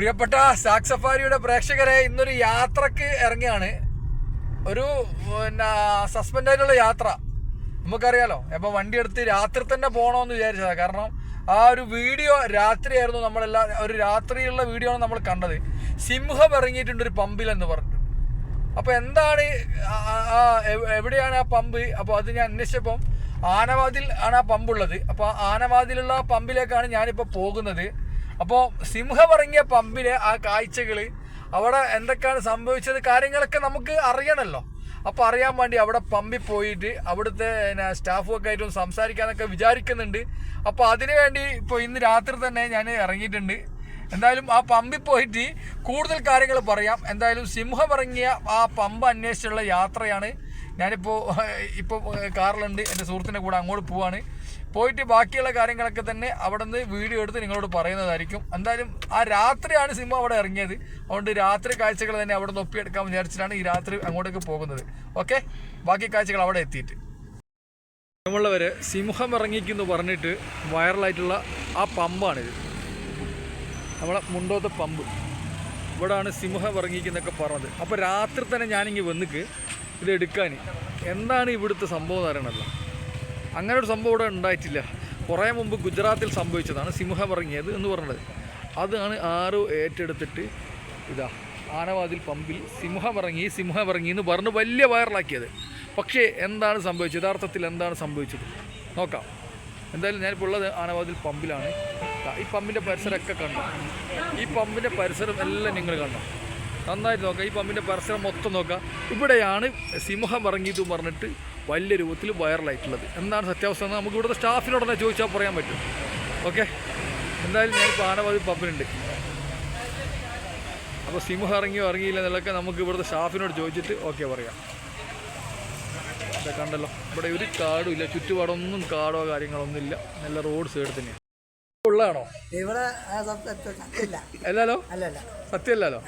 പ്രിയപ്പെട്ട സാക് സഫാരിയുടെ പ്രേക്ഷകരെ ഇന്നൊരു യാത്രയ്ക്ക് ഇറങ്ങിയാണ്. ഒരു പിന്നെ സസ്പെൻഡ് ആയിട്ടുള്ള യാത്ര. നമുക്കറിയാലോ അപ്പൊ വണ്ടി എടുത്ത് രാത്രി തന്നെ പോകണമെന്ന് വിചാരിച്ചതാണ് കാരണം ആ ഒരു വീഡിയോ രാത്രിയായിരുന്നു നമ്മളെല്ലാം ഒരു രാത്രിയുള്ള വീഡിയോ ആണ് നമ്മൾ കണ്ടത്. സിംഹം ഇറങ്ങിയിട്ടുണ്ട് ഒരു പമ്പിൽ എന്ന് പറഞ്ഞു അപ്പൊ എന്താണ് എവിടെയാണ് ആ പമ്പ്? അപ്പോൾ അത് ഞാൻ അന്വേഷിച്ചപ്പം ആനവാതിൽ ആണ് ആ പമ്പുള്ളത്. അപ്പോൾ ആനവാതിലുള്ള ആ പമ്പിലേക്കാണ് ഞാനിപ്പോൾ പോകുന്നത്. അപ്പോൾ സിംഹം ഇറങ്ങിയ പമ്പിലെ ആ കാഴ്ചകൾ അവിടെ എന്തൊക്കെയാണ് സംഭവിച്ചത്? കാര്യങ്ങളൊക്കെ നമുക്ക് അറിയണമല്ലോ അപ്പോൾ അറിയാൻ വേണ്ടി അവിടെ പമ്പിൽ പോയിട്ട് അവിടുത്തെ പിന്നെ സ്റ്റാഫുമൊക്കെ ആയിട്ടും സംസാരിക്കാനൊക്കെ വിചാരിക്കുന്നുണ്ട്. അപ്പോൾ അതിനു വേണ്ടി ഇപ്പോൾ ഇന്ന് രാത്രി തന്നെ ഞാൻ ഇറങ്ങിയിട്ടുണ്ട്. എന്തായാലും ആ പമ്പിൽ പോയിട്ട് കൂടുതൽ കാര്യങ്ങൾ പറയാം. എന്തായാലും സിംഹം ഇറങ്ങിയ ആ പമ്പ് അന്വേഷിച്ചുള്ള യാത്രയാണ് ഞാനിപ്പോൾ ഇപ്പോൾ കാറിലുണ്ട്. എന്റെ സുഹൃത്തിന്റെ കൂടെ അങ്ങോട്ട് പോവാണ്. പോയിട്ട് ബാക്കിയുള്ള കാര്യങ്ങളൊക്കെ തന്നെ അവിടെ നിന്ന് വീഡിയോ എടുത്ത് നിങ്ങളോട് പറയുന്നതായിരിക്കും. എന്തായാലും ആ രാത്രിയാണ് സിംഹം അവിടെ ഇറങ്ങിയത്. അതുകൊണ്ട് രാത്രി കാഴ്ചകൾ തന്നെ അവിടെ നിന്ന് ഒപ്പിയെടുക്കാൻ വിചാരിച്ചിട്ടാണ് ഈ രാത്രി അങ്ങോട്ടേക്ക് പോകുന്നത്. ഓക്കെ? ബാക്കി കാഴ്ചകൾ അവിടെ എത്തിയിട്ട്. നമ്മളുള്ളവർ സിംഹം ഇറങ്ങിക്കുന്നു പറഞ്ഞിട്ട് വൈറലായിട്ടുള്ള ആ പമ്പാണിത്. നമ്മളെ മുണ്ടോത്തെ പമ്പ്. ഇവിടാണ് സിംഹം ഇറങ്ങിക്കുന്നൊക്കെ പറഞ്ഞത്. അപ്പോൾ രാത്രി തന്നെ ഞാനിങ്ങി വന്നിക്ക്. ഇത് എടുക്കാൻ എന്താണ് ഇവിടുത്തെ സംഭവം എന്ന് അങ്ങനെ ഒരു സംഭവം ഇവിടെ ഉണ്ടായിട്ടില്ല. കുറേ മുമ്പ് ഗുജറാത്തിൽ സംഭവിച്ചതാണ് സിംഹം ഇറങ്ങിയത് എന്ന് പറഞ്ഞത്. അതാണ് ആരോ ഏറ്റെടുത്തിട്ട് ഇതാ ആനവാതിൽ പമ്പിൽ സിംഹം ഇറങ്ങി സിംഹം ഇറങ്ങി എന്ന് പറഞ്ഞ് വലിയ വൈറലാക്കിയത്. പക്ഷേ എന്താണ് സംഭവിച്ചത്? യഥാർത്ഥത്തിൽ എന്താണ് സംഭവിച്ചത്? നോക്കാം. എന്തായാലും ഞാനിപ്പോൾ ഉള്ളത് ആനവാതിൽ പമ്പിലാണ്. ഈ പമ്പിന്റെ പരിസരമൊക്കെ കണ്ടു? ഈ പമ്പിന്റെ പരിസരം എല്ലാം നിങ്ങൾ കണ്ടു? നന്നായിട്ട് നോക്കാം. ഈ പമ്പിന്റെ പരിസരം മൊത്തം നോക്കാം. ഇവിടെയാണ് സിംഹം ഇറങ്ങിയതും പറഞ്ഞിട്ട് വലിയ രൂപത്തിൽ വൈറലായിട്ടുള്ളത്. എന്താണ് സത്യാവസ്ഥ എന്ന് നമുക്ക് ഇവിടുത്തെ സ്റ്റാഫിനോട് തന്നെ ചോദിച്ചാൽ പറയാൻ പറ്റും. ഓക്കെ? എന്തായാലും ഞാനിപ്പോൾ ആനവാദി പമ്പിനുണ്ട് അപ്പോൾ സിംഹം ഇറങ്ങിയോ ഇറങ്ങിയില്ല എന്നുള്ളതൊക്കെ നമുക്ക് ഇവിടുത്തെ സ്റ്റാഫിനോട് ചോദിച്ചിട്ട് ഓക്കെ പറയാം. കണ്ടല്ലോ. ഇവിടെ ഒരു കാടും ഇല്ല. ചുറ്റുപാടൊന്നും കാടോ കാര്യങ്ങളൊന്നും ഇല്ല. നല്ല റോഡ് സൈഡ് തന്നെയാണ് ഉള്ളതാണോ? ഇവിടെ അല്ലല്ലോ? സത്യമല്ലല്ലോ?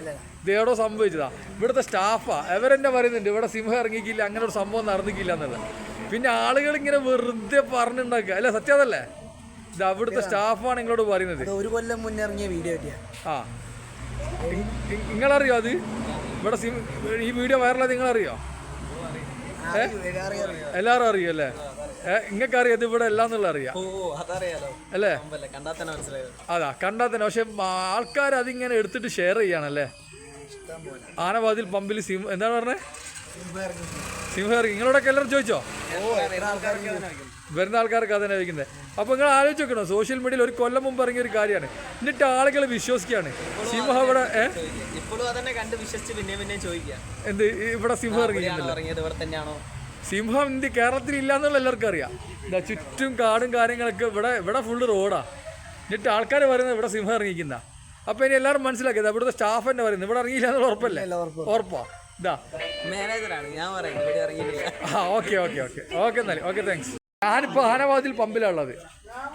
ഇതേടോ സംഭവിച്ചതാ. ഇവിടുത്തെ സ്റ്റാഫാ. അവരെന്നെ പറയുന്നുണ്ട് ഇവിടെ സിംഹം ഇറങ്ങിക്കില്ല അങ്ങനെ ഒരു സംഭവം നടന്നിക്കില്ല എന്നുള്ളത്. പിന്നെ ആളുകൾ ഇങ്ങനെ വെറുതെ പറഞ്ഞുണ്ടാക്കുക. അല്ല സത്യം അതല്ലേ? ഇത് അവിടുത്തെ സ്റ്റാഫാണ് നിങ്ങളോട് പറയുന്നത്. ഒരു കൊല്ലം മുന്നേ ഇറങ്ങിയ വീഡിയോ ആ. നിങ്ങളറിയോ അത്? ഇവിടെ സിം ഈ വീഡിയോ വൈറലായത് നിങ്ങളറിയോ? എല്ലാവരും അറിയോ അല്ലേ? നിങ്ങൾക്ക് അറിയാം. ഇത് ഇവിടെ എല്ലാം എന്നുള്ള അറിയാം അല്ലേ അതാ കണ്ടാൽ തന്നെ. പക്ഷെ ആൾക്കാർ അതിങ്ങനെ എടുത്തിട്ട് ഷെയർ ചെയ്യാണല്ലേ? ആനവാതിൽ പമ്പിൽ സിം എന്താണ് പറഞ്ഞത് സിംഹം ഇറങ്ങി നിങ്ങളോടൊക്കെ എല്ലാവരും ചോദിച്ചോ? വരുന്ന ആൾക്കാർക്ക് അതന്നെ ചോദിക്കുന്നത്. അപ്പൊ നിങ്ങൾ ആലോചിച്ച് നോക്കണോ? സോഷ്യൽ മീഡിയയിൽ ഒരു കൊല്ലം മുമ്പ് ഇറങ്ങിയ ഒരു കാര്യമാണ്. എന്നിട്ട് ആളുകൾ വിശ്വസിക്കുകയാണ്. സിംഹ ഇവിടെ എന്ത്? ഇവിടെ സിംഹം ഇറങ്ങി സിംഹം ഇന്ത്യ കേരളത്തിൽ ഇല്ല എന്നുള്ള എല്ലാവർക്കും അറിയാം. ഇതാ ചുറ്റും കാടും കാര്യങ്ങളൊക്കെ ഇവിടെ ഇവിടെ ഫുള്ള് റോഡാ എന്നിട്ട് ആൾക്കാർ പറയുന്നത് ഇവിടെ സിംഹം ഇറങ്ങിക്കുന്ന അപ്പൊ ഇനി എല്ലാവരും മനസ്സിലാക്കിയത് ഇവിടുത്തെ സ്റ്റാഫ് തന്നെ പറയുന്നത് ഇവിടെ ഇറങ്ങിയില്ല എന്നുള്ള ഉറപ്പല്ലേ? ഉറപ്പാ. ഇതാ. മാനേജറാണ് ഞാൻ പറയുന്നത് ആ ഓക്കെ ഓക്കെ ഓക്കെ. ഓക്കെ എന്നാലും ഓക്കെ താങ്ക്സ് ഞാനിപ്പോൾ ആനവാതിൽ പമ്പിലുള്ളത്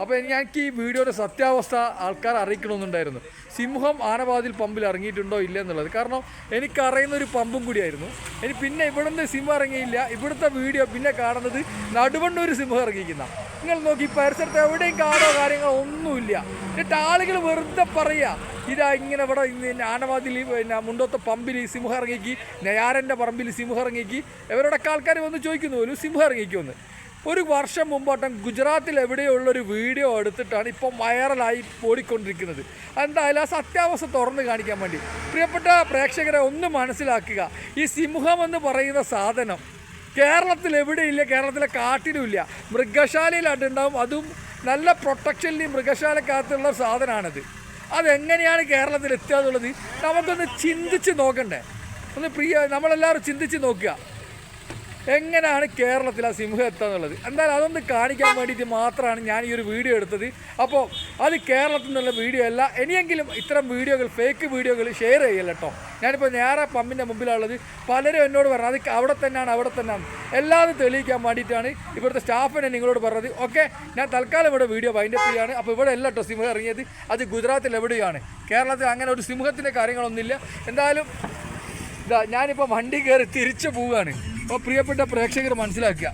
അപ്പോൾ എനിക്ക് ഈ വീഡിയോയുടെ സത്യാവസ്ഥ ആൾക്കാർ അറിയിക്കണമെന്നുണ്ടായിരുന്നു. സിംഹം ആനവാതിൽ പമ്പിൽ ഇറങ്ങിയിട്ടുണ്ടോ ഇല്ല എന്നുള്ളത്. കാരണം എനിക്കറിയുന്ന ഒരു പമ്പും കൂടിയായിരുന്നു. ഇനി പിന്നെ ഇവിടുന്ന് സിംഹം ഇറങ്ങിയില്ല. ഇവിടുത്തെ വീഡിയോ പിന്നെ കാണുന്നത് നടുവണ്ണൂർ സിംഹം ഇറങ്ങിക്കുന്ന നിങ്ങൾ നോക്കി പരിസരത്ത് എവിടെയും കാടോ കാര്യങ്ങളോ ഒന്നുമില്ല. എന്നിട്ട് ആളുകൾ വെറുതെ പറയുക ഇതാ ഇങ്ങനെ ഇവിടെ ഇന്ന് ആനവാതിൽ പിന്നെ മുണ്ടോത്ത പമ്പിൽ സിംഹം ഇറങ്ങിക്ക് നെയ്യാരന്റെ പറമ്പിൽ സിംഹം ഇറങ്ങിക്ക് ഇവരോടൊക്കെ ആൾക്കാർ വന്ന് ചോദിക്കുന്നു ഒരു സിംഹം ഇറങ്ങിക്കുമെന്ന് ഒരു വർഷം മുമ്പോട്ടം ഗുജറാത്തിൽ എവിടെയുള്ളൊരു വീഡിയോ എടുത്തിട്ടാണ് ഇപ്പം വൈറലായി ഓടിക്കൊണ്ടിരിക്കുന്നത്. എന്തായാലും ആ സത്യാവസ്ഥ തുറന്ന് കാണിക്കാൻ വേണ്ടി. പ്രിയപ്പെട്ട പ്രേക്ഷകരെ ഒന്ന് മനസ്സിലാക്കുക. ഈ സിംഹം എന്ന് പറയുന്ന സാധനം കേരളത്തിൽ എവിടെയില്ല കേരളത്തിലെ കാട്ടിലുമില്ല. മൃഗശാലയിലായിട്ടുണ്ടാവും. അതും നല്ല പ്രൊട്ടക്ഷനിൽ മൃഗശാലക്കകത്തുള്ള സാധനമാണിത്. അതെങ്ങനെയാണ് കേരളത്തിൽ എത്തുക എന്നുള്ളത് നമുക്കൊന്ന് ചിന്തിച്ച് നോക്കണ്ടേ. ഒന്ന് പ്രിയ നമ്മളെല്ലാവരും ചിന്തിച്ച് നോക്കുക. എങ്ങനെയാണ് കേരളത്തിൽ ആ സിംഹം എത്തുക എന്നുള്ളത് എന്തായാലും അതൊന്ന് കാണിക്കാൻ വേണ്ടിയിട്ട് മാത്രമാണ് ഞാൻ ഈ ഒരു വീഡിയോ എടുത്തത്. അപ്പോൾ അത് കേരളത്തിൽ നിന്നുള്ള വീഡിയോ അല്ല. ഇനിയെങ്കിലും ഇത്തരം വീഡിയോകൾ ഫേക്ക് വീഡിയോകൾ ഷെയർ ചെയ്യല്ല കേട്ടോ ഞാനിപ്പോൾ നേരെ പമ്പിന്റെ മുമ്പിലുള്ളത് പലരും എന്നോട് പറഞ്ഞു അത് അവിടെ തന്നെയാണ് അവിടെ തന്നെയാണ്. എല്ലാതും തെളിയിക്കാൻ വേണ്ടിയിട്ടാണ് ഇവിടുത്തെ സ്റ്റാഫിനെ നിങ്ങളോട് പറഞ്ഞത്. ഓക്കെ ഞാൻ തൽക്കാലം ഇവിടെ വീഡിയോ വൈൻഡപ്പ് ചെയ്യാണ്. അപ്പോൾ ഇവിടെ അല്ല കേട്ടോ സിംഹം ഇറങ്ങിയത്. അത് ഗുജറാത്തിൽ എവിടെയാണ്? കേരളത്തിൽ അങ്ങനെ ഒരു സിംഹത്തിന്റെ കാര്യങ്ങളൊന്നുമില്ല. എന്തായാലും ഇതാ ഞാനിപ്പോൾ വണ്ടി കയറി തിരിച്ചു പോവുകയാണ് അപ്പോൾ പ്രിയപ്പെട്ട പ്രേക്ഷകർ മനസ്സിലാക്കുക.